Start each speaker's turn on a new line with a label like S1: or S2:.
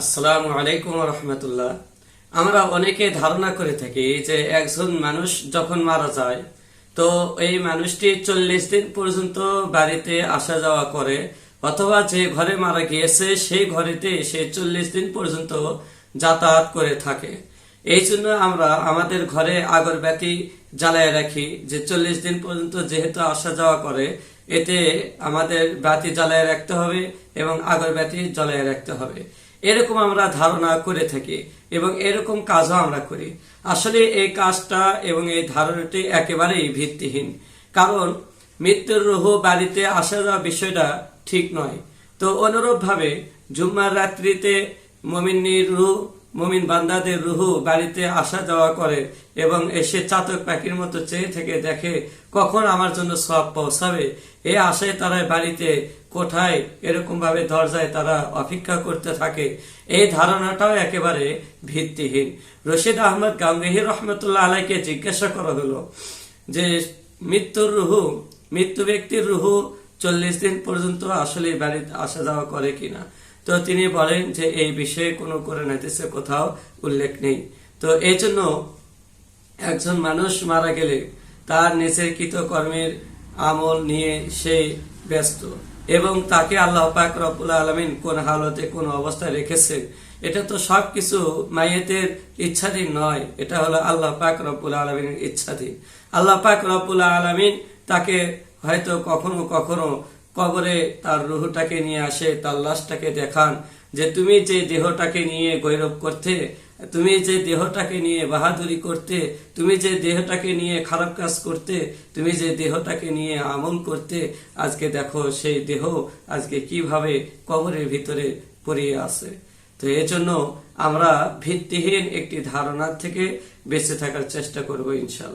S1: আসসালামু আলাইকুম রহমতুল্লাহ। আমরা অনেকে ধারণা করে থাকি যে একজন মানুষ যখন মারা যায়, তো এই মানুষটি চল্লিশ দিন পর্যন্ত বাড়িতে আসা যাওয়া করে, অথবা যে ঘরে মারা গিয়েছে, সেই ঘরেতে সে চল্লিশ দিন পর্যন্ত যাতায়াত করে থাকে। এই জন্য আমরা আমাদের ঘরে আগরবাতি জ্বালায় রাখি যে চল্লিশ দিন পর্যন্ত যেহেতু আসা যাওয়া করে, এতে আমাদের বাতি জ্বালায় রাখতে হবে এবং আগরবাতি জ্বালায় রাখতে হবে। এরকম আমরা ধারণা করে থাকি এবং এরকম কাজও আমরা করি। আসলে এই কাজটা এবং এই ধারণাটি একেবারেই ভিত্তিহীন। কারণ মৃত্যুর রোহ বাড়িতে আসা যাওয়া বিষয়টা ঠিক নয়। তো অনুরূপভাবে জুম্মার রাত্রিতে মমিনীর রুহ মমিন বান্দাদের রুহু বাড়িতে আসা যাওয়া করে এবং এসে চাতক পাখির মতো চেয়ে থেকে দেখে, কখন আমার জন্য সব পৌঁছাবে? এ আশায় তারা বাড়িতে কোঠায় এরকম ভাবে দরজায় তারা অপেক্ষা করতে থাকে। এই ধারণাটাও একেবারে ভিত্তিহীন। রশিদ আহমদ গাঙ্গহি রহমতুল্লাহ আলাইকে জিজ্ঞাসা করা হলো যে, মৃত্যুর রুহু, মৃত্যু ব্যক্তির রুহু চল্লিশ দিন পর্যন্ত আসলে বাড়িতে আসা যাওয়া করে কিনা? তো তিনি বলেন যে এই বিষয়ে কোনো কোরআন হাদিসে কোথাও উল্লেখ নেই। তো এই জন্য একজন মানুষ মারা গেলে তার নিজের কৃতকর্মের আমল নিয়ে সে ব্যস্ত এবং তাকে আল্লাহ পাক রব্বুল আলমিন কোন হালতে, কোন অবস্থায় রেখেছে এটা তো সবকিছু মাইয়েতের ইচ্ছাধীন নয়। এটা হলো আল্লাহ পাক রব্বুল আলমিনের ইচ্ছাধীন। আল্লাহ পাক রব্বুল আলমিন তাকে হয়তো কখনো কখনো কবরে তার রুহটাকে নিয়ে আসে, তার লাশটাকে দেখান যে তুমি যে দেহটাকে নিয়ে গৌরব করতে, তুমি যে দেহটাকে নিয়ে বাহাদুরি করতে, তুমি যে দেহটাকে নিয়ে খারাপ কাজ করতে, তুমি যে দেহটাকে নিয়ে আমল করতে, আজকে দেখো সেই দেহ আজকে কীভাবে কবরের ভিতরে পড়িয়ে আছে। তো এজন্য আমরা ভিত্তিহীন একটি ধারণার থেকে বেঁচে থাকার চেষ্টা করব ইনশাল্লাহ।